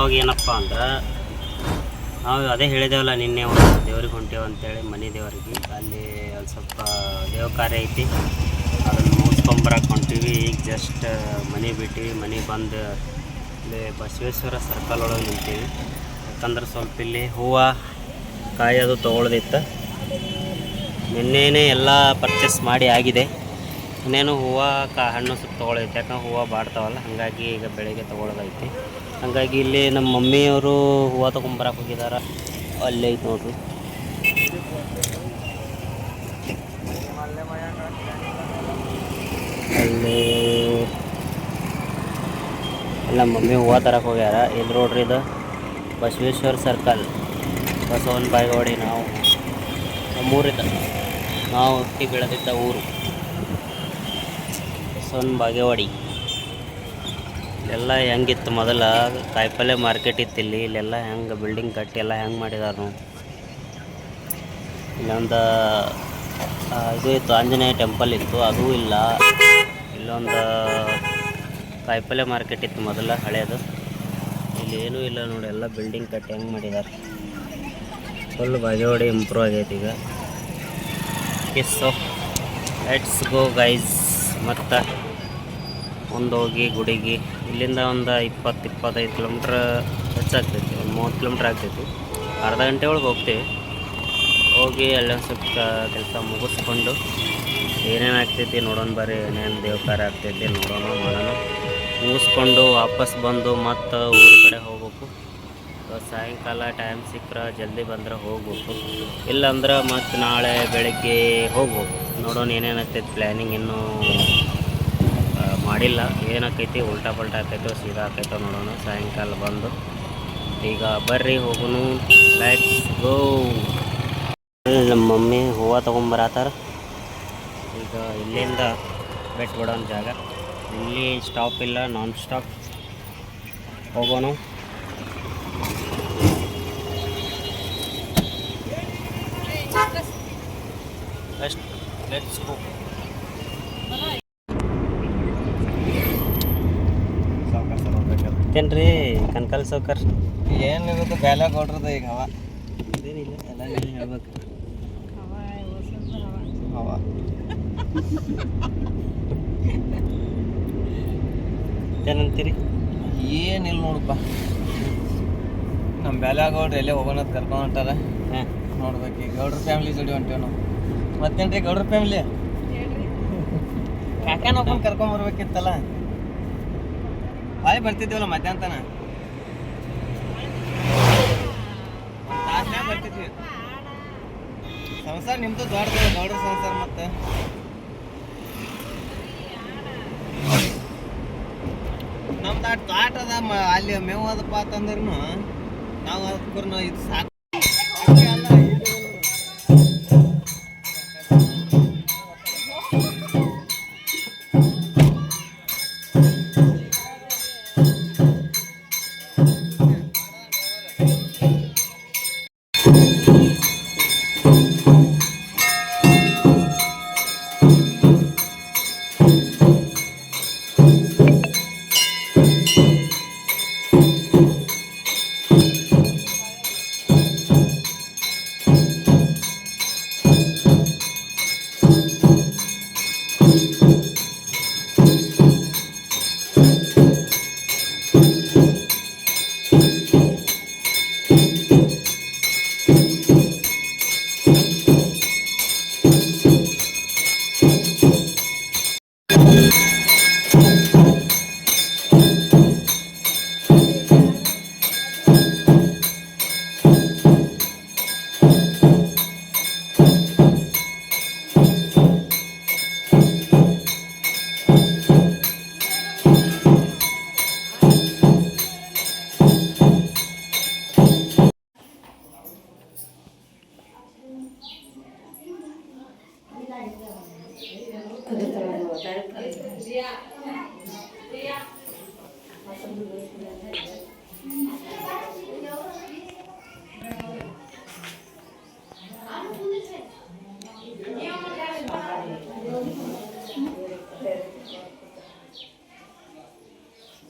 Vlog ಏನಪ್ಪ ಅಂದ್ರೆ, ನಾವು ಅದೇ ಹೇಳಿದೇವಲ್ಲ ನಿನ್ನೆ ಒಂದು ದೇವ್ರಿಗೆ ಹೊಂಟೇವು ಅಂತೇಳಿ ಮನೆ ದೇವರಿಗೆ. ಅಲ್ಲಿ ಒಂದು ಸ್ವಲ್ಪ ದೇವ ಕಾರ್ಯ ಐತಿ. ಅದನ್ನು ಮುಗಿಸ್ಕೊಂಬರಕ್ಕೆ ಹೊಂಟೀವಿ. ಈಗ ಜಸ್ಟ್ ಮನೆ ಬಿಟ್ಟು ಮನೆ ಬಂದು ಇಲ್ಲಿ ಬಸವೇಶ್ವರ ಸರ್ಕಲ್ ಒಳಗೆ ನಿಂತೀವಿ. ಯಾಕಂದ್ರೆ ಸ್ವಲ್ಪ ಇಲ್ಲಿ ಹೂವು ಕಾಯಿ ಅದು ತೊಗೊಳ್ದಿತ್ತು. ನಿನ್ನೆನೇ ಎಲ್ಲ ಪರ್ಚೇಸ್ ಮಾಡಿ ಆಗಿದೆ. ಇನ್ನೇನು ಹೂವು ಕಾ ಹಣ್ಣು ಸ್ವಲ್ಪ ತೊಗೊಳೈತೆ ಯಾಕಂದ್ರೆ ಹೂವು ಬಾಡ್ತಾವಲ್ಲ, ಹಾಗಾಗಿ ಈಗ ಬೆಳಗ್ಗೆ ತೊಗೊಳೋದೈತಿ ಹಾಗಾಗಿ ಇಲ್ಲಿ ನಮ್ಮ ಮಮ್ಮಿಯವರು ಹೂವು ತೊಗೊಂಬರಕ್ಕೆ ಹೋಗಿದ್ದಾರೆ ಅಲ್ಲೇ ಐತೆ ನೋಡ್ರಿ. ಅಲ್ಲಿ ನಮ್ಮ ಮಮ್ಮಿ ಹೂವು ತರಕ್ಕೆ ಹೋಗ್ಯಾರ. ಇಲ್ಲಿ ನೋಡ್ರಿ ಇದು ಬಸವೇಶ್ವರ ಸರ್ಕಲ್ ಬಸವನ ಬಾಯಿಗೋಡಿ ನಾವು. ನಮ್ಮೂರಿದ್ದ ನಾವು ಹುಟ್ಟಿ ಬೆಳೆದಿದ್ದ ಊರು. ಬಸವನ ಬಾಗೇವಾಡಿ ಇಲ್ಲೆಲ್ಲ ಹೆಂಗಿತ್ತು ಮೊದಲ ಕಾಯಿಪಲ್ಯ ಮಾರ್ಕೆಟ್ ಇತ್ತು ಇಲ್ಲಿ. ಇಲ್ಲೆಲ್ಲ ಹೆಂಗೆ ಬಿಲ್ಡಿಂಗ್ ಕಟ್ಟಿ ಎಲ್ಲ ಹೆಂಗೆ ಮಾಡಿದಾರ ಇಲ್ಲೊಂದು ಇದು ಇತ್ತು, ಆಂಜನೇಯ ಟೆಂಪಲ್ ಇತ್ತು. ಅದೂ ಇಲ್ಲ. ಇಲ್ಲೊಂದು ಕಾಯಿಪಲ್ಯ ಮಾರ್ಕೆಟ್ ಇತ್ತು ಮೊದಲ ಹಳೆಯದು ಇಲ್ಲಿ ಏನೂ ಇಲ್ಲ ನೋಡಿ. ಎಲ್ಲ ಬಿಲ್ಡಿಂಗ್ ಕಟ್ಟಿ ಹೆಂಗೆ ಮಾಡಿದಾರೆ. ಫುಲ್ ಬಜೋಡಿ ಇಂಪ್ರೂವ್ ಆಗೈತೆ ಈಗ. ಎಸ್ ಲೆಟ್ಸ್ ಗೋ ಗೈಸ್ ಮತ್ತು ಮುಂದೋಗಿ ಗುಡಿಗೆ. ಇಲ್ಲಿಂದ ಒಂದು ಇಪ್ಪತ್ತು, ಇಪ್ಪತ್ತೈದು ಕಿಲೋಮೀಟ್ರ್ ಹೆಚ್ಚಾಗ್ತೈತಿ, ಒಂದು ಮೂವತ್ತು ಕಿಲೋಮೀಟ್ರ್ ಆಗ್ತೈತಿ. ಅರ್ಧ ಗಂಟೆ ಒಳಗೆ ಹೋಗ್ತೀವಿ. ಹೋಗಿ ಅಲ್ಲೊಂದು ಸ್ವಲ್ಪ ಕೆಲಸ ಮುಗಿಸ್ಕೊಂಡು ಏನೇನು ಆಗ್ತೈತಿ ನೋಡೋಣ ಬರ್ರಿ, ಏನೇನು ದೇವಕಾರ ಆಗ್ತೈತಿ ನೋಡೋಣ, ಮಾಡೋಣ. ಮುಗಿಸ್ಕೊಂಡು ವಾಪಸ್ ಬಂದು ಮತ್ತು ಊರ ಕಡೆ ಹೋಗ್ಬೇಕು. ಸಾಯಂಕಾಲ ಟೈಮ್ ಸಿಕ್ಕರೆ ಜಲ್ದಿ ಬಂದ್ರೆ ಹೋಗ್ಬೇಕು. ಇಲ್ಲಾಂದ್ರೆ ಮತ್ತು ನಾಳೆ ಬೆಳಗ್ಗೆ ಹೋಗ್ಬೇಕು. ನೋಡೋಣ ಏನೇನು ಆಗ್ತೈತಿ ಪ್ಲ್ಯಾನಿಂಗ್ ಇನ್ನೂ ಮಾಡಿಲ್ಲ. ಏನಾಕೈತಿ ಉಲ್ಟಾ ಪಲ್ಟಾ ಆಕೈತೋ, ಸೀದಾ ಆಕೈತೋ ನೋಡೋಣ. ಸಾಯಂಕಾಲ ಬಂದು. ಈಗ ಬರ್ರಿ ಹೋಗೋನು. ಲೈಟ್ಸ್ ಗೋ ನಮ್ಮ ಮಮ್ಮಿ ಹೂವು ತೊಗೊಂಬರತ್ತಾರ. ಈಗ ಇಲ್ಲಿಂದ ಬೆಟ್ ಬಿಡೋಣ ಜಾಗ. ಇಲ್ಲಿ ಸ್ಟಾಪ್ ಇಲ್ಲ ನಾನ್ ಸ್ಟಾಪ್ ಹೋಗೋಣ. ಬೆಸ್ಟ್ ಲೆಟ್ಸ್ ಗೋ ಮತ್ತೇನ್ರಿ ಕನ್ಕಲ್ ಸೌಕರ್ ಇರೋದು ಬ್ಯಾಲ ಕೊಡ್ರದ ಈಗ ಹವ ಇದೇನಿಲ್ಲ ಎಲ್ಲ ಹೇಳ್ಬೇಕು. ಹವ ಏನಂತೀರಿ ಏನಿಲ್ಲ ನೋಡಪ್ಪ. ನಮ್ಮ ಬ್ಯಾಲ ಗೌಡ್ರು ಎಲ್ಲೇ ಹೋಗೋಣ ಅಂತ ಕರ್ಕೊಂಡು ಹೊಂಟಾರ. ಹಾಂ. ನೋಡ್ಬೇಕು ಈಗ. ಗೌಡ್ರ ಫ್ಯಾಮಿಲಿ ಜೋಡಿ ಹೊಂಟೇವು ನಾವು. ಮತ್ತೇನ್ರಿ ಗೌಡ್ರ ಫ್ಯಾಮಿಲಿ? ಕಾಕನ ನೋಡ್ಕೊಂಡು ಕರ್ಕೊಂಡ್ ಬರ್ಬೇಕಿತ್ತಲ್ಲ ಬರ್ತಿದ್ದೀವಲ್ಲ ಮಧ್ಯಾಹ್ನ ಬರ್ತಿದ್ವಿ. ಸಂಸಾರ ನಿಮ್ದು ದೊಡ್ಡ ದೊಡ್ಡ ಸಂಸಾರ ಮತ್ತೆ? ನಮ್ದು ಆ ಮ- ಅಲ್ಲಿ ಮೇವು ಅದಪ್ಪ ಅಂತಂದ್ರೂ ನಾವು ಅದಕ್ಕೂ ಇದು ಸಾಕು. ಅಲ್ಲ,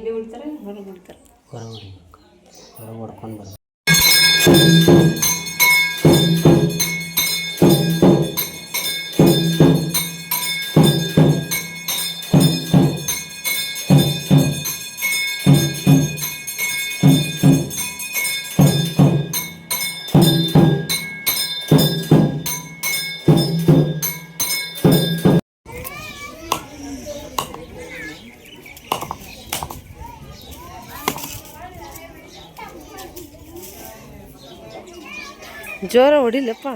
ಇಲ್ಲಿ ಬಿಡ್ತಾರೆ ಹೊರಗೆ ಬಿಡ್ತಾರೆ ಹೊರಗೆ ಜೋರ ಹೊಡಿಲಪ್ಪ.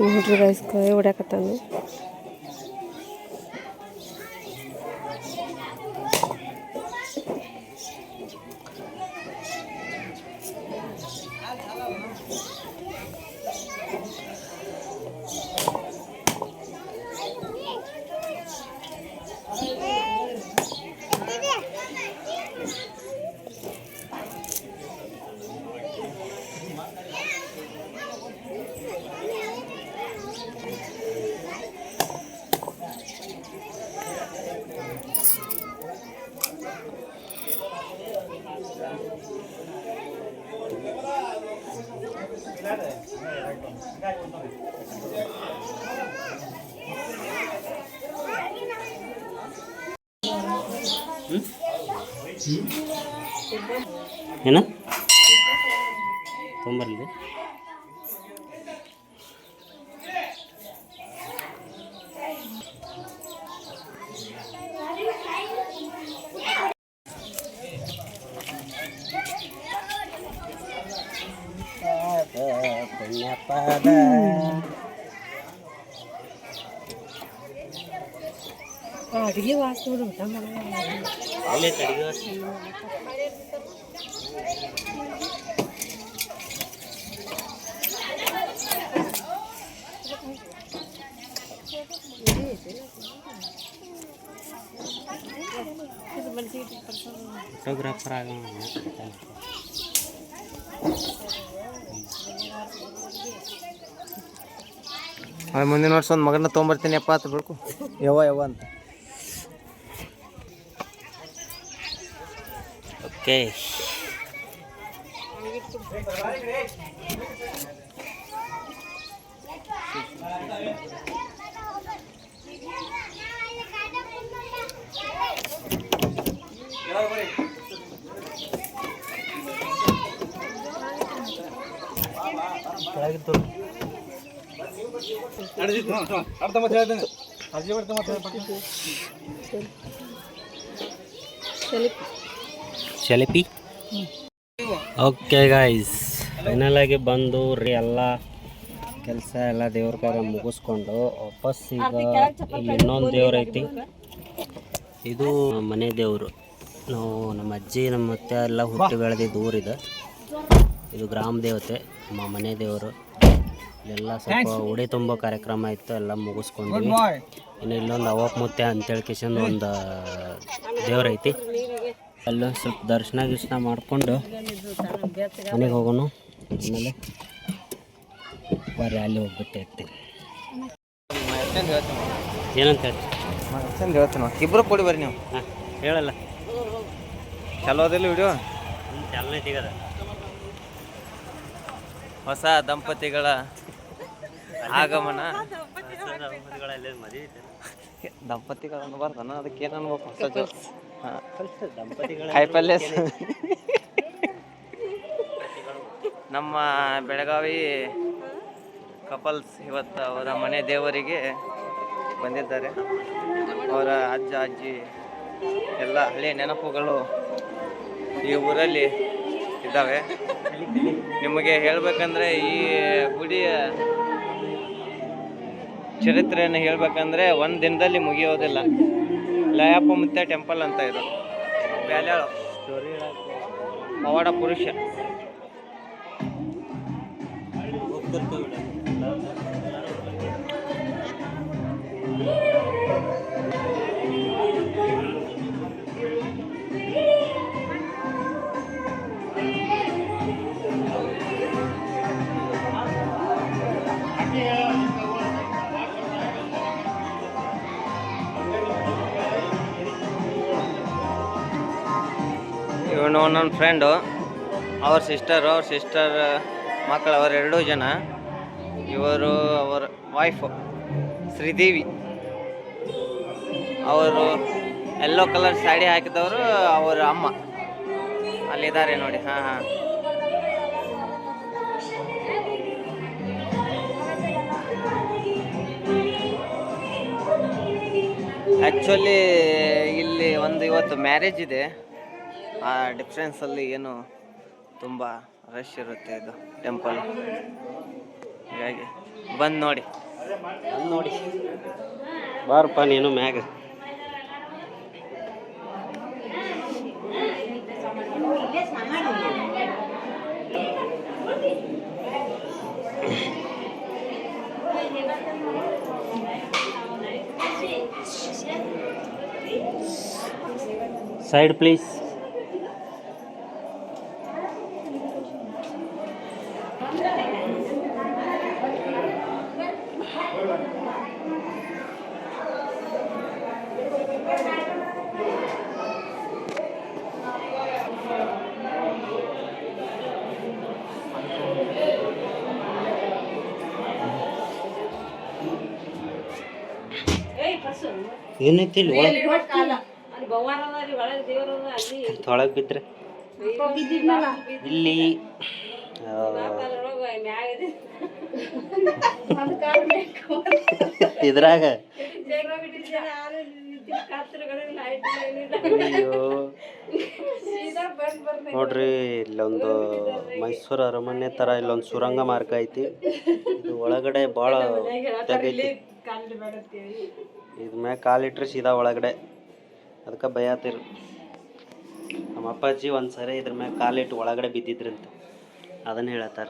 ನೋಡ್ರಿ ಗೈಸ್ ಕೈ ಹೊಡ್ಯಾಕತ್ತಾನು. ಏನ? ತೊಂಬರ್ಲಿ ಅಡುಗೆ ವಾಸ ನೋಡಿ ಊಟ ಮಾಡೋ ಅಲ್ಲೇ ತಡಿಗೆ ವಾಸಿ. ಫೋಟೋಗ್ರಾಫರ್ ಆಗ ಮುಂದಿನ ವರ್ಷ ಒಂದು ಮಗನ ತೊಗೊಂಬರ್ತೀನಿ ಅಪ್ಪ ಅಂತ ಬಿಡ್ಕು ಯವ್ವ ಯವ್ವ ಅಂತ ಓಕೆ ಕೆಳಗಿದ್ದು ಶೆಲಪಿ? ಓಕೆ ಗಾಯ್ಸ್ ಫೈನಲ್ ಆಗಿ ಬಂದು ರೀ ಎಲ್ಲ ಕೆಲಸ ಎಲ್ಲ ದೇವ್ರ ಕಾರ್ಯ ಮುಗಿಸ್ಕೊಂಡು ವಾಪಸ್ ಈಗ ಇಲ್ಲಿ ಇನ್ನೊಂದು ದೇವ್ರ ಐತಿ. ಇದು ಮನೆ ದೇವರು. ನಾವು ನಮ್ಮ ಅಜ್ಜಿ ನಮ್ಮ ಮತ್ತೆ ಎಲ್ಲ ಹುಟ್ಟಿ ಬೆಳೆದಿದ್ದು ಊರಿದೆ ಇದು. ಗ್ರಾಮ ದೇವತೆ ನಮ್ಮ ಮನೆ ದೇವರು. ಇಲ್ಲೆಲ್ಲ ಸ್ವಲ್ಪ ಉಡಿ ತುಂಬೋ ಕಾರ್ಯಕ್ರಮ ಇತ್ತು ಎಲ್ಲ ಮುಗಿಸ್ಕೊಂಡ್ವಿ. ಇನ್ನು ಇಲ್ಲೊಂದು ಅವಕ್ ಮುತ್ತೆ ಅಂತೇಳಿ ಕಿಶನ್ ಒಂದು ದೇವ್ರೈತಿ ಅಲ್ಲೊಂದು ಸ್ವಲ್ಪ ದರ್ಶನ ಗಿರ್ಶನ ಮಾಡಿಕೊಂಡು ಮನೆಗೆ ಹೋಗೋಣ. ಆಮೇಲೆ ಬರೀ ಅಲ್ಲಿ ಹೋಗ್ಬಿಟ್ಟು ಇರ್ತೀನಿ. ಹೇಳ್ತೀನಿ ಏನಂತ ಹೇಳಿ ಹೇಳ್ತೀನಿ ಇಬ್ಬರು ಕೊಡಿ ಬರ್ರಿ ನೀವು. ಹಾಂ ಹೇಳಲ್ಲ. ಚಲೋ ಅದಿಲ್ಲ ವಿಡಿಯೋ? ಚಲನೆ ಸಿಗದ. ಹೊಸ ದಂಪತಿಗಳ ಆಗಮನ. ದಂಪತಿಗಳು ಬರ್ತಾನ ಅದಕ್ಕೆ ಏನು ಅನ್ಬೇಕು ಹೊಸ ಕಾಯಿಪಲ್ಯ ನಮ್ಮ ಬೆಳಗಾವಿ ಕಪಲ್ಸ್ ಇವತ್ತು ಅವರ ಮನೆ ದೇವರಿಗೆ ಬಂದಿದ್ದಾರೆ. ಅವರ ಅಜ್ಜ ಅಜ್ಜಿ ಎಲ್ಲ ಹಳೆಯ ನೆನಪುಗಳು ಈ ಊರಲ್ಲಿ ಇದ್ದಾವೆ. ನಿಮಗೆ ಹೇಳಬೇಕಂದ್ರೆ ಈ ಗುಡಿಯ ಚರಿತ್ರೆಯನ್ನು ಹೇಳಬೇಕಂದ್ರೆ ಒಂದು ದಿನದಲ್ಲಿ ಮುಗಿಯೋದಿಲ್ಲ. ಲಯಪ್ಪ ಮುತ್ತೆ ಟೆಂಪಲ್ ಅಂತ ಇದು. ಬ್ಯಾಲ್ಯಾಳು. ಪವಾಡ ಪುರುಷ. ಇವನು ನನ್ನ ಫ್ರೆಂಡು ಅವ್ರ ಸಿಸ್ಟರು ಅವ್ರ ಸಿಸ್ಟರ್ ಮಕ್ಕಳು ಅವರೆರಡೂ ಜನ. ಇವರು ಅವರ ವೈಫು ಶ್ರೀದೇವಿ. ಅವರು ಎಲ್ಲೋ ಕಲರ್ ಸ್ಯಾಡಿ ಹಾಕಿದವರು ಅವರ ಅಮ್ಮ. ಅಲ್ಲಿದ್ದಾರೆ ನೋಡಿ, ಹಾಂ ಹಾಂ. ಆ್ಯಕ್ಚುಲಿ ಇಲ್ಲಿ ಒಂದು ಇವತ್ತು ಮ್ಯಾರೇಜ್ ಇದೆ. ಆ ಡಿಫ್ರೆನ್ಸಲ್ಲಿ ಏನು ತುಂಬ ರಶ್ ಇರುತ್ತೆ ಇದು ಟೆಂಪಲ್ ಹೀಗಾಗಿ ಬಂದು ನೋಡಿ. ಬಂದು ನೋಡಿ. ಬಾರಪ್ಪ ನೀನು ಮ್ಯಾಗ. ಸೈಡ್ ಪ್ಲೀಸ್ ಏನೈತಿ ಇಲ್ಲಿ ಒಳಗೆ? ಅಲ್ಲಿ ಬವ್ವಾರ ಅಲ್ಲಿ ಒಳಗೆ ಬಿದ್ರೆ ಇಲ್ಲಿ ಇದ್ರಾಗ? ಅಯ್ಯೋ. ನೋಡ್ರಿ, ಇಲ್ಲೊಂದು ಮೈಸೂರು ಅರಮನೆ ತರ, ಇಲ್ಲೊಂದು ಸುರಂಗ ಮಾರ್ಗ ಐತಿ. ಇದು ಒಳಗಡೆ ಬಹಳ ಬೇಡತ್ತೀವಿ ಇದ್ರ ಮ್ಯಾಗ ಕಾಲಿಟ್ರೆ ಸೀದಾ ಒಳಗಡೆ. ಅದಕ್ಕೆ ಭಯತಿರು ನಮ್ಮ ಅಪ್ಪಾಜಿ ಒಂದು ಸರಿ ಇದ್ರ ಮ್ಯಾಗ ಕಾಲಿಟ್ಟು ಒಳಗಡೆ ಬಿದ್ದಿದ್ರಿ ಅಂತ ಅದನ್ನ ಹೇಳತ್ತಾರ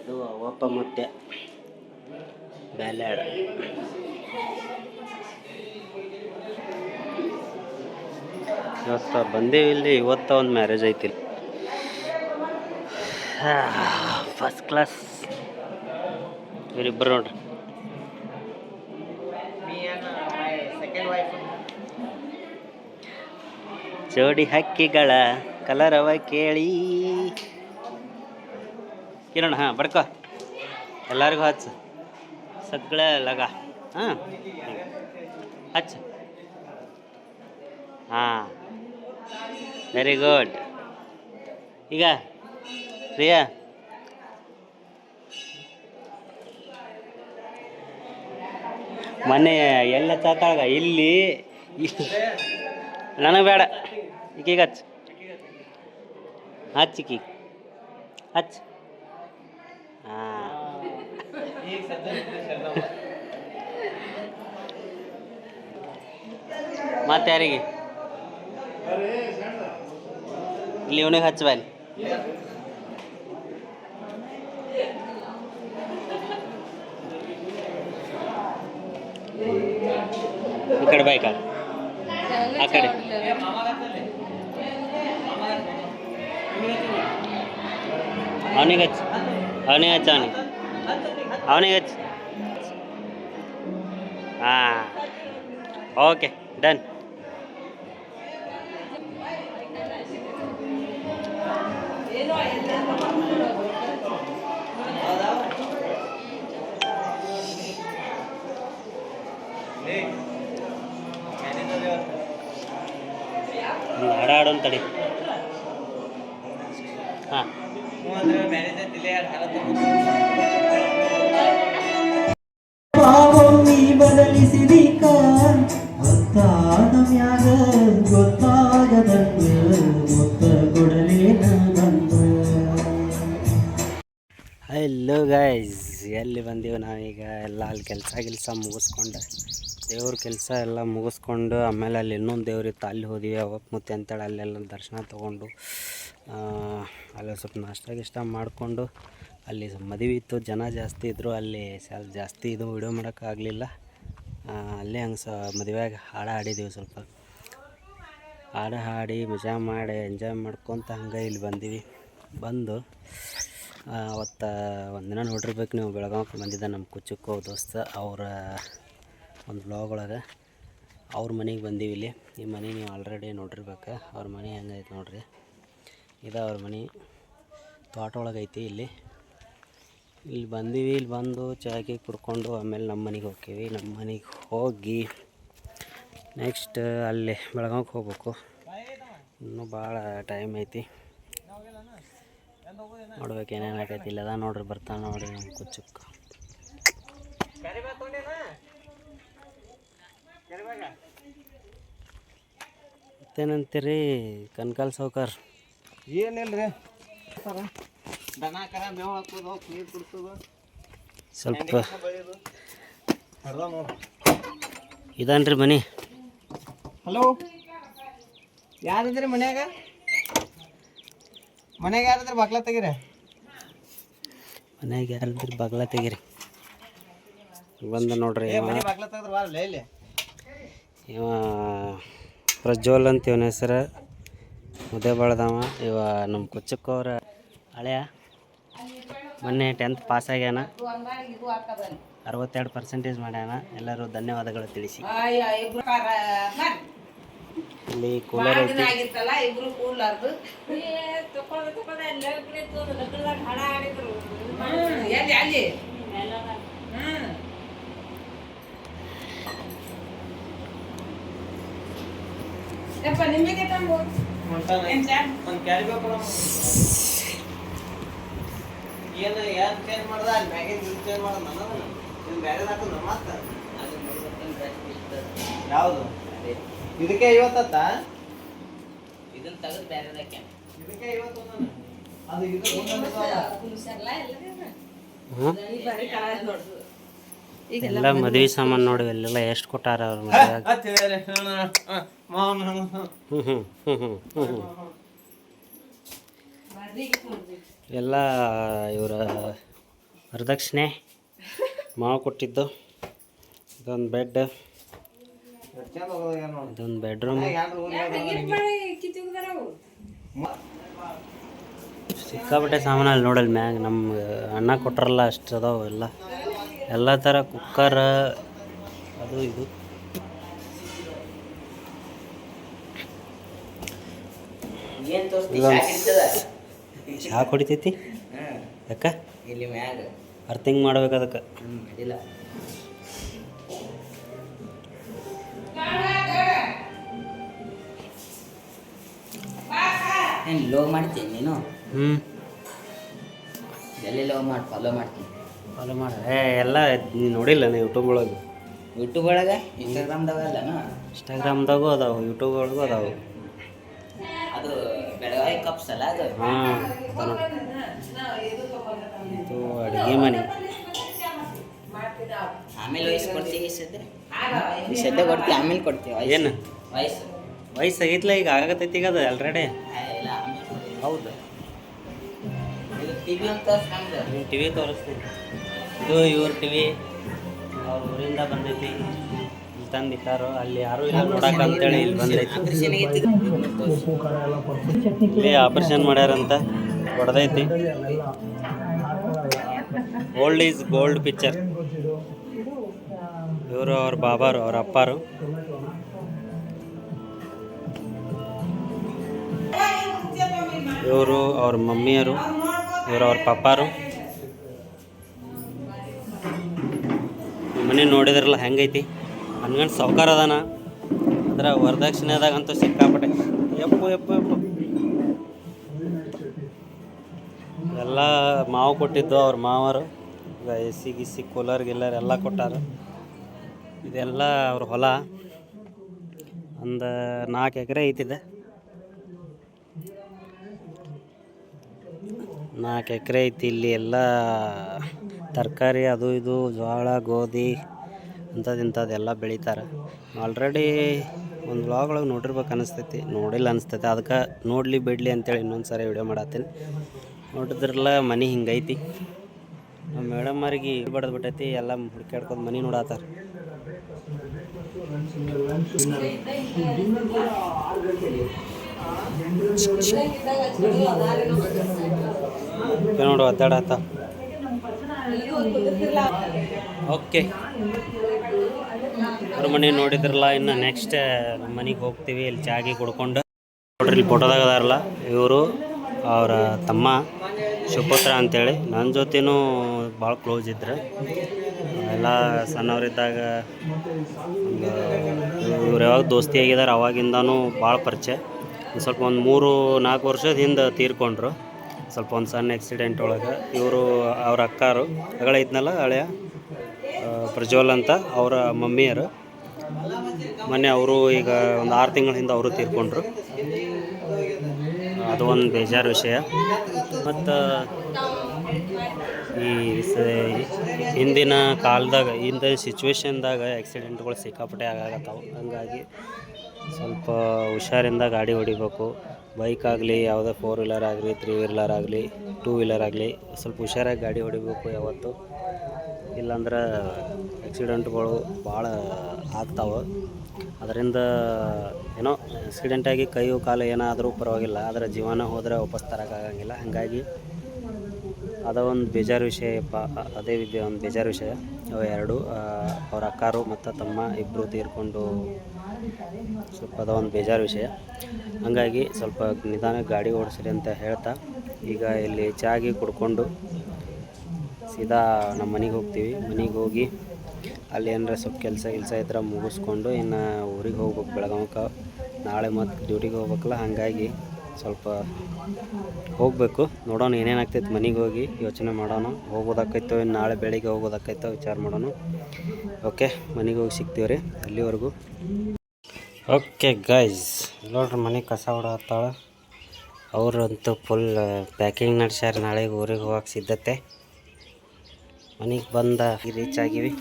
ಇದು ಅವಪ್ಪ ಮತ್ತೆ ಬ್ಯಾಲ್ಯಾಡ. ಇವತ್ತು ಬಂದೇವಿ ಇಲ್ಲಿ. ಇವತ್ತ ಒಂದು ಮ್ಯಾರೇಜ್ ಐತಿ ಫಸ್ಟ್ ಕ್ಲಾಸ್ ಇವರಿಬ್ಬರು ನೋಡ್ರಿ. ಜೋಡಿ ಹಕ್ಕಿಗಳ ಕಲರವ ಕೇಳಿ. ಕಿರಣ, ಹಾಂ ಬಡ್ಕೋ ಎಲ್ಲರಿಗೂ ಹಚ್ಚ. ಸಗ್ಳ ಲಗ. ಹಾಂ ಹಚ್ಚ. ಹಾಂ. ವೆರಿ ಗುಡ್ ಈಗ, ಪ್ರಿಯಾ. ಮೊನ್ನೆ ಎಲ್ಲ ತಾತಾಗ ಇಲ್ಲಿ ನನಗೆ ಬೇಡ. ಈಗೀಗ ಹಚ್ ಹಚ್ಚಿಕಿ ಹಚ್ಚು. ಹಾಂ. ಮತ್ತೆ ಯಾರಿಗೆ? ಇಲ್ಲಿ ಇವನಿಗೆ ಹಚ್ಚ ಬಾಯ್ಲಿ ಈ ಕಡೆ ಬಾಯ್ ಕಡೆ ಆ ಕಡೆ ಅವನಿಗೆ ಹಚ್ಚ ಅವನಿಗೆ ಹಚ್ಚ ಅವನಿಗೆ ಹಾಡೋನ್ ತಡಿ ಹಾಂ. ಪಾವೊಮ್ಮಿ ಬದಲಿಸಿದೀಕ ಗೊತ್ತಾದ ಮ್ಯಾಗ ಗೊತ್ತಾಗದಂಗ ಗೊತ್ತ ಕೊಡಲೇನ ಬಂದ ಹಲೋ ಗೈಸ್ ಎಲ್ಲಿ ಬಂದೀವಿ ನಾವೀಗ? ಎಲ್ಲ ಅಲ್ಲಿ ಕೆಲಸ ಕೆಲಸ ಮುಗಿಸ್ಕೊಂಡು. ದೇವ್ರ ಕೆಲಸ ಎಲ್ಲ ಮುಗಿಸ್ಕೊಂಡು ಆಮೇಲೆ ಅಲ್ಲಿ ಇನ್ನೊಂದು ದೇವ್ರಿತ್ತು ಅಲ್ಲಿ ಹೋದ್ವಿ ಅವಕ್ಕೆ ಮುತ್ತೆ ಅಂತೇಳಿ ಅಲ್ಲೆಲ್ಲ ದರ್ಶನ ತೊಗೊಂಡು ಅಲ್ಲಿ ಸ್ವಲ್ಪ ನಾಷ್ಟ ಗಿಷ್ಟ ಮಾಡಿಕೊಂಡು ಅಲ್ಲಿ ಮದುವೆ ಇತ್ತು, ಜನ ಜಾಸ್ತಿ ಇದ್ದರು ಅಲ್ಲಿ ಸ್ವಲ್ಪ ಜಾಸ್ತಿ ಇದು ವಿಡಿಯೋ ಮಾಡೋಕ್ಕಾಗಲಿಲ್ಲ ಅಲ್ಲೇ ಹಂಗೆ ಸ ಮದುವೆಯಾಗಿ ಹಾಡು ಹಾಡಿದ್ದೀವಿ ಸ್ವಲ್ಪ. ಹಾಡು ಹಾಡಿ, ಮಜಾ ಮಾಡಿ ಎಂಜಾಯ್ ಮಾಡ್ಕೊತ ಹಂಗೆ ಇಲ್ಲಿ ಬಂದೀವಿ. ಬಂದು ಅವತ್ತು ಒಂದಿನ ನೋಡಿರ್ಬೇಕು ನೀವು ಬೆಳಗಾವಿ ಬಂದಿದ್ದ ನಮ್ಮ ಕುಚ್ಚಕ್ಕೋ ದೋಸ್ತ, ಅವರ ಒಂದು ಬ್ಲಾಗ್ ಒಳಗೆ. ಅವ್ರ ಮನೆಗೆ ಬಂದೀವಿ ಇಲ್ಲಿ. ಈ ಮನೆ ನೀವು ಆಲ್ರೆಡಿ ನೋಡಿರ್ಬೇಕು. ಅವ್ರ ಮನೆ ಹೆಂಗೈತೆ ನೋಡ್ರಿ. ಇದು ಅವ್ರ ಮನೆ. ತೋಟ ಒಳಗೈತಿ ಇಲ್ಲಿ. ಇಲ್ಲಿ ಬಂದೀವಿ, ಇಲ್ಲಿ ಬಂದು ಚಾಕಿ ಕುಡ್ಕೊಂಡು ಆಮೇಲೆ ನಮ್ಮ ಮನೆಗೆ ಹೋಗ್ತೀವಿ ನಮ್ಮ ಮನೆಗೆ ಹೋಗಿ ನೆಕ್ಸ್ಟ್ ಅಲ್ಲಿ ಬೆಳಗಾವಿಗೆ ಹೋಗ್ಬೇಕು. ಇನ್ನೂ ಭಾಳ ಟೈಮ್ ಐತಿ. ನೋಡ್ಬೇಕು ಏನೇನು ಆಗೈತಿ. ಇಲ್ಲದ ನೋಡ್ರಿ ಬರ್ತಾನೆ ನೋಡ್ರಿ ನಮ್ಮ ಕುಚ್ಚಕ್ಕ. ಮತ್ತೇನಂತೀರಿ ಕನ್ಕಾಲ್ ಸೌಕರ್ ಏನಿಲ್ರಿ? ದನ ಕರ ಮೇವು ಹಾಕೋದು ನೀರು ಕುಡ್ಸೋದು. ಸ್ವಲ್ಪ ಇದನ್ರಿ ಮನೆ. ಹಲೋ? ಯಾರಿದ್ರಿ ಮನ್ಯಾಗ? ಮನ್ಯಾಗ ಯಾರಿದ್ರಿ ಬಗ್ಲ ತೆಗೀರಿ? ಮನ್ಯಾಗ ಯಾರಿದ್ರಿ ಬಗ್ಲ ತೆಗೀರಿ? ಬಂದು ನೋಡ್ರಿ ಇಲ್ಲಿ. ಇವ ಪ್ರಜ್ವಲ್ ಅಂತ ಇವನ ಹೆಸರು. ಮುದ್ದೆ ಬಳದವ. ಇವ ನಮ್ಮ ಕುಚ್ಚಕ್ಕವ್ರ ಹಳೆಯ. ಮೊನ್ನೆ ಟೆಂತ್ ಪಾಸ್ ಆಗ್ಯಾನ. ಅರವತ್ತೆರಡು ಪರ್ಸೆಂಟೇಜ್ ಮಾಡ್ಯಾನ. ಎಲ್ಲರೂ ಧನ್ಯವಾದಗಳು ತಿಳಿಸಿ. ಇಲ್ಲಿ ಕೂಲರ್ ಐತಿ ಯಪ್ಪ ನಿಮಗೆ ತಂಬು ಒಂದು ಕ್ಯಾರಿ ಬೇಕು ಏನು ಏನು ಚೇಂಜ್ ಮಾಡ್ದ? ಅಲ್ಲಿ ಮ್ಯಾಗಿನ ಚೇಂಜ್ ಮಾಡೋದು ನನ್ನದನ ಇದು ಬೇರೆ ಹಾಕೋದು ಮತ್ತೆ ಯಾವುದು? ಇದಕ್ಕೆ ಐವತ್ತತ್ತ? ಇದನ್ನ ತೆಗೆದು ಬೇರೆ ಇದಕ್ಕೆ ಐವತ್ತು. ಅದು ಇದು ಎಲ್ಲ ಮದುವೆ ಸಾಮಾನು ನೋಡಿ ಎಲ್ಲೆಲ್ಲ ಎಷ್ಟು ಕೊಟ್ಟಾರ ಅವ್ರ ಎಲ್ಲ ಇವರ ವರದಕ್ಷಿಣೆ ಮಾವು ಕೊಟ್ಟಿದ್ದು. ಇದೊಂದು ಬೆಡ್. ಇದೊಂದು ಬೆಡ್ರೂಮ್ ಸಿಕ್ಕಾಪಟ್ಟೆ ಸಾಮಾನು ಅಲ್ಲಿ ನೋಡಲ್ ಮ್ಯಾಗ. ನಮ್ಮ ಅಣ್ಣ ಕೊಟ್ರಲ್ಲ ಅಷ್ಟು ಅದಾವ ಎಲ್ಲ. ಎಲ್ಲ ಥರ ಕುಕ್ಕರ್ ಅದು ಇದು. ಶಾಕ್ ಹೊಡಿತೈತಿ? ಯಾಕ? ಇಲ್ಲಿ ಮ್ಯಾಗ. ಅರ್ಥಿಂಗ್ ಮಾಡ್ಬೇಕು ಅದಕ್ಕೆ. ಏನು ಲೋ ಮಾಡ್ತೀನಿ ನೀನು? ಹ್ಞೂ ಎಲ್ಲಿ ಲೋ ಮಾಡಿ ಫಾಲೋ ಮಾಡ್ತೀನಿ. ಫಾಲೋ ಮಾಡ. ಏ ಎಲ್ಲ ನೀನು ನೋಡಿಲ್ಲ ನೀವು ಯೂಟ್ಯೂಬ್ ಒಳಗೆ? ಯೂಟ್ಯೂಬ್ ಒಳಗೆ? ಇನ್ಸ್ಟಾಗ್ರಾಮ್ದಾಗ ಅಲ್ಲನ? ಇನ್ಸ್ಟಾಗ್ರಾಮ್ದಾಗೂ ಅದಾವೆ ಯೂಟ್ಯೂಬ್ ಒಳಗೂ ಅದಾವೆ. ಅದು ಬೆಳಗಾವಿ ಕಪ್ಸ್ ಅಲ್ಲ ಅದು? ಹಾಂ. ಇದು ಅಡುಗೆ ಮನೆ. ಆಮೇಲೆ ವಯಸ್ಸು ಕೊಡ್ತೀವಿ ಸದ್ಯ? ಸದ್ಯ ಕೊಡ್ತೀವಿ ಆಮೇಲೆ ಕೊಡ್ತೀವಿ ಏನು? ವಯಸ್ಸು. ವಯಸ್ಸಾಗೈತ್ಲ ಈಗ ಆಗತೈತಿ ಈಗ ಅದು ಆಲ್ರೆಡಿ ಹೌದು. ಟಿವಿ ಅಂತ ಹಂಗೆ ನೀವು ಟಿ ವಿ ತೋರಿಸ್ತೀನಿ. ಇದು ಇವ್ರ ಟಿವಿ ಅವ್ರ ಊರಿಂದ ಬಂದೈತಿ. ತಂದು ಇಟ್ಟಾರು ಅಲ್ಲಿ ಯಾರು ಇಲ್ಲ ನೋಡಕ್ ಅಂತೇಳಿ ಇಲ್ಲಿ ಬಂದೈತಿ. ಇಲ್ಲಿ ಆಪರೇಷನ್ ಮಾಡ್ಯಾರಂತ. ಹೊಡೆದೈತಿ. ಓಲ್ಡ್ ಈಸ್ ಗೋಲ್ಡ್ ಪಿಕ್ಚರ್ ಇವರು ಅವ್ರ ಬಾಬಾರು ಅವ್ರ ಅಪ್ಪಾರು. ಇವರು ಅವ್ರ ಮಮ್ಮಿಯರು. ಇವರು ಅವ್ರ ಪಪ್ಪಾರು. ಮನೆ ನೋಡಿದ್ರಲ್ಲ, ಹೆಂಗೈತಿ? ಅನ್ಗಂಡು ಸಾವ್ಕಾರ ಅದಾನ. ಅಂದ್ರೆ ವರದಕ್ಷಿಣೆದಾಗಂತೂ ಸಿಕ್ಕಾಪಟ್ಟೆ. F F F. ಎಲ್ಲ ಮಾವು ಕೊಟ್ಟಿದ್ದು ಅವ್ರ ಮಾವರು. ಈಗ ಎ ಸಿ ಗಿಸಿ, ಕೂಲರ್, ಗಿಲ್ಲರ್ ಎಲ್ಲ ಕೊಟ್ಟಾರ. ಇದೆಲ್ಲ ಅವ್ರ ಹೊಲ. ಒಂದು ನಾಲ್ಕು ಎಕರೆ ಐತಿದೆ ನಾಲ್ಕು ಎಕರೆ ಐತಿ, ಇಲ್ಲಿ ಎಲ್ಲ ತರಕಾರಿ ಅದು ಇದು ಜೋಳ ಗೋಧಿ ಇಂಥದ್ದು ಇಂಥದ್ದೆಲ್ಲ ಬೆಳಿತಾರೆ. ಆಲ್ರೆಡಿ ಒಂದು ವ್ಲಾಗ್ ಒಳಗೆ ನೋಡಿರ್ಬೇಕು ಅನಿಸ್ತೈತಿ. ನೋಡಿಲ್ಲ ಅನಿಸ್ತೈತಿ. ಅದಕ್ಕೆ ನೋಡಲಿ ಬಿಡಲಿ ಅಂತೇಳಿ ಇನ್ನೊಂದು ಸಾರಿ ವಿಡಿಯೋ ಮಾಡತ್ತೀನಿ. ನೋಡಿದ್ರಲ್ಲ ಮನೆ ಹಿಂಗೈತಿ. ನಮ್ಮ ಮೇಡಮ್ ಅವ್ರಿಗೆ ಬಡ್ದು ಬಿಟ್ಟೈತಿ, ಎಲ್ಲ ಹುಡ್ಕ್ಯಾಡ್ಕೊಂಡು ಮನೆ ನೋಡತ್ತಾರ ನೋಡು ಒದ್ದಾಡತ್ತ ಓಕೆ. ಅವ್ರ ಮನೆ ನೋಡಿದ್ರಲ್ಲ, ಇನ್ನು ನೆಕ್ಸ್ಟ್ ಮನೆಗೆ ಹೋಗ್ತೀವಿ, ಇಲ್ಲಿ ಚಾಗಿ ಕುಡ್ಕೊಂಡು. ನೋಡ್ರಿ, ಇಲ್ಲಿ ಫೋಟೋದಾಗ ಅದಾರಲ್ಲ ಇವರು, ಅವರ ತಮ್ಮ, ಶಿವಪುತ್ರ ಅಂತೇಳಿ. ನನ್ನ ಜೊತೆನೂ ಭಾಳ ಕ್ಲೋಸ್ ಇದ್ರು. ಎಲ್ಲ ಸಣ್ಣವರಿದ್ದಾಗ ಇವ್ರು ಯಾವಾಗ ದೋಸ್ತಿ ಆಗಿದ್ದಾರೆ ಅವಾಗಿಂದನೂ ಭಾಳ ಪರಿಚಯ. ಸ್ವಲ್ಪ ಒಂದು ಮೂರು, ನಾಲ್ಕು ವರ್ಷದ ಹಿಂದೆ ತೀರ್ಕೊಂಡ್ರು. ಸ್ವಲ್ಪ ಒಂದು ಸಣ್ಣ ಆ್ಯಕ್ಸಿಡೆಂಟ್ ಒಳಗೆ. ಇವರು ಅವ್ರ ಅಕ್ಕಾರು, ಅಗಳ ಇದ್ನಲ್ಲ ಹಳೆಯ ಪ್ರಜ್ವಲ್ ಅಂತ ಅವರ ಮಮ್ಮಿಯರು. ಮೊನ್ನೆ ಅವರು ಈಗ ಒಂದು ಆರು ತಿಂಗಳ ಹಿಂದೆ ಅವರು ತೀರ್ಕೊಂಡ್ರು. ಅದು ಒಂದು ಬೇಜಾರು ವಿಷಯ. ಮತ್ತು ಈ ಹಿಂದಿನ ಕಾಲದಾಗ, ಹಿಂದಿನ ಸಿಚುವೇಶನ್ದಾಗ ಆ್ಯಕ್ಸಿಡೆಂಟ್ಗಳು ಸಿಕ್ಕಾಪಟ್ಟೆ ಆಗಾಕತ್ತಾವ. ಹಂಗಾಗಿ ಸ್ವಲ್ಪ ಹುಷಾರಿಂದ ಗಾಡಿ ಹೊಡಿಬೇಕು. ಬೈಕ್ ಆಗಲಿ, ಯಾವುದೇ ಫೋರ್ ವೀಲರ್ ಆಗಲಿ ತ್ರೀ ವೀಲರ್ ಆಗಲಿ ಟೂ ವೀಲರ್ ಆಗಲಿ, ಸ್ವಲ್ಪ ಹುಷಾರಾಗಿ ಗಾಡಿ ಹೊಡಿಬೇಕು ಯಾವತ್ತು. ಇಲ್ಲಾಂದ್ರೆ ಆಕ್ಸಿಡೆಂಟ್ಗಳು ಭಾಳ ಆಗ್ತಾವೆ. ಅದರಿಂದ ಏನೋ ಆಕ್ಸಿಡೆಂಟಾಗಿ ಕೈಯು, ಕಾಲು ಏನಾದರೂ ಪರವಾಗಿಲ್ಲ. ಆದರೆ ಜೀವನ ಹೋದರೆ ವಾಪಸ್ ತರೋಕ್ಕಾಗಂಗಿಲ್ಲ ಹಾಗಾಗಿ ಅದ ಒಂದು ಬೇಜಾರು ವಿಷಯಪ್ಪ ಪ ಅದೇ ವಿದ್ಯೆ, ಒಂದು ಬೇಜಾರು ವಿಷಯ. ಅವು ಎರಡು ಅವ್ರ ಅಕ್ಕಾರು ಮತ್ತು ತಮ್ಮ ಇಬ್ಬರು ತೀರ್ಕೊಂಡು ಸ್ವಲ್ಪ ಅದ ಒಂದು ಬೇಜಾರು ವಿಷಯ. ಹಾಗಾಗಿ ಸ್ವಲ್ಪ ನಿಧಾನ ಗಾಡಿ ಓಡಿಸ್ರಿ ಅಂತ ಹೇಳ್ತಾ, ಈಗ ಇಲ್ಲಿ ಚಾಗಿ ಕುಡ್ಕೊಂಡು ಸೀದಾ ನಮ್ಮ ಮನೆಗೆ ಹೋಗ್ತೀವಿ. ಮನೆಗೆ ಹೋಗಿ ಅಲ್ಲಿ ಏನಾರ ಸ್ವಲ್ಪ ಕೆಲಸ ಕೆಲಸ ಇದ್ರೆ ಮುಗಿಸ್ಕೊಂಡು ಇನ್ನು ಊರಿಗೆ ಹೋಗ್ಬೇಕು ಬೆಳಗಾವಕ್ಕೆ ನಾಳೆ ಮತ್ತು ಡ್ಯೂಟಿಗೆ ಹೋಗ್ಬೇಕಲ್ಲ, ಹಾಗಾಗಿ ಸ್ವಲ್ಪ ಹೋಗಬೇಕು. ನೋಡೋಣ ಏನೇನಾಗ್ತೈತೆ ಮನೆಗೆ ಹೋಗಿ, ಯೋಚನೆ ಮಾಡೋಣ. ಹೋಗೋದಾಕೈತೋ ಇನ್ನು ನಾಳೆ ಬೆಳಿಗ್ಗೆ ಹೋಗೋದಕ್ಕೈತೋ ವಿಚಾರ ಮಾಡೋಣ. ಓಕೆ, ಮನೆಗೆ ಹೋಗಿ ಸಿಗ್ತೀವಿ ರೀ ಅಲ್ಲಿವರೆಗೂ. ಓಕೆ ಗೈಸ್ ನೋಡ್ರಿ ಮನೆ ಕಸ ಹೊಡತ್ತಾಳೆ ಅವರಂತೂ ಫುಲ್ ಪ್ಯಾಕಿಂಗ್ ನಡೆಸ್ಯಾರ ನಾಳೆಗೆ ಊರಿಗೆ ಹೋಗಕ್ಕೆ ಸಿದ್ಧತೆ. ಮನೆಗೆ ಬಂದ ರೀಚ್ ಆಗಿವಿ.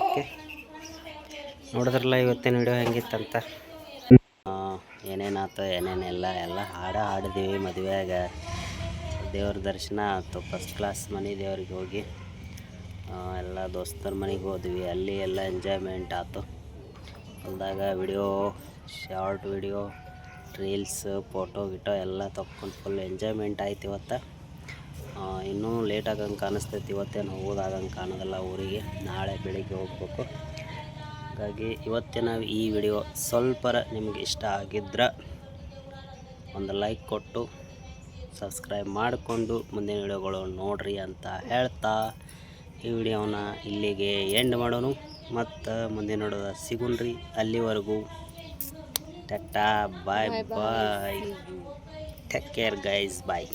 ಓಕೆ. ನೋಡಿದ್ರಲ್ಲ ಇವತ್ತಿನ ವಿಡಿಯೋ ಹೆಂಗಿತ್ತಂತ. ಏನೇನಾಯ್ತು ಏನೇನಿಲ್ಲ ಎಲ್ಲ ಹಾಡು ಹಾಡಿದೀವಿ ಮದುವೆಯಾಗ. ದೇವ್ರ ದರ್ಶನ ಆಯಿತು. ಫಸ್ಟ್ ಕ್ಲಾಸ್ ಮನೆ ದೇವ್ರಿಗೆ ಹೋಗಿ ಎಲ್ಲ ದೋಸ್ತರ ಮನೆಗೆ ಹೋದ್ವಿ. ಅಲ್ಲಿ ಎಲ್ಲ ಎಂಜಾಯ್ಮೆಂಟ್ ಆಯ್ತು. ಹೊಲ್ದಾಗ video short video reels photo ಗಿಟೋ ಎಲ್ಲ ತಕ್ಕೊಂಡು ಫುಲ್ ಎಂಜಾಯ್ಮೆಂಟ್ ಆಯ್ತು ಇವತ್ತು. ಇನ್ನೂ ಲೇಟ್ ಆಗಂಗೆ ಕಾಣಿಸ್ತೈತಿ. ಇವತ್ತೇನು ಹೋದಾಗಂಗೆ ಕಾಣೋದಿಲ್ಲ ಊರಿಗೆ. ನಾಳೆ ಬೆಳಿಗ್ಗೆ ಹೋಗ್ಬೇಕು. ಹಾಗಾಗಿ ಇವತ್ತಿನ ಈ ವಿಡಿಯೋ ಸ್ವಲ್ಪರ ನಿಮಗೆ ಇಷ್ಟ ಆಗಿದ್ರೆ ಒಂದು ಲೈಕ್ ಕೊಟ್ಟು ಸಬ್ಸ್ಕ್ರೈಬ್ ಮಾಡಿಕೊಂಡು ಮುಂದಿನ ವಿಡಿಯೋಗಳು ನೋಡ್ರಿ ಅಂತ ಹೇಳ್ತಾ ಈ ವಿಡಿಯೋನ ಇಲ್ಲಿಗೆ ಎಂಡ್ ಮಾಡೋನು. ಮತ್ತು ಮುಂದಿನ ನೋಡೋದ ಸಿಗುಣ್ರಿ. ಅಲ್ಲಿವರೆಗೂ ta-ta bye bye take care guys bye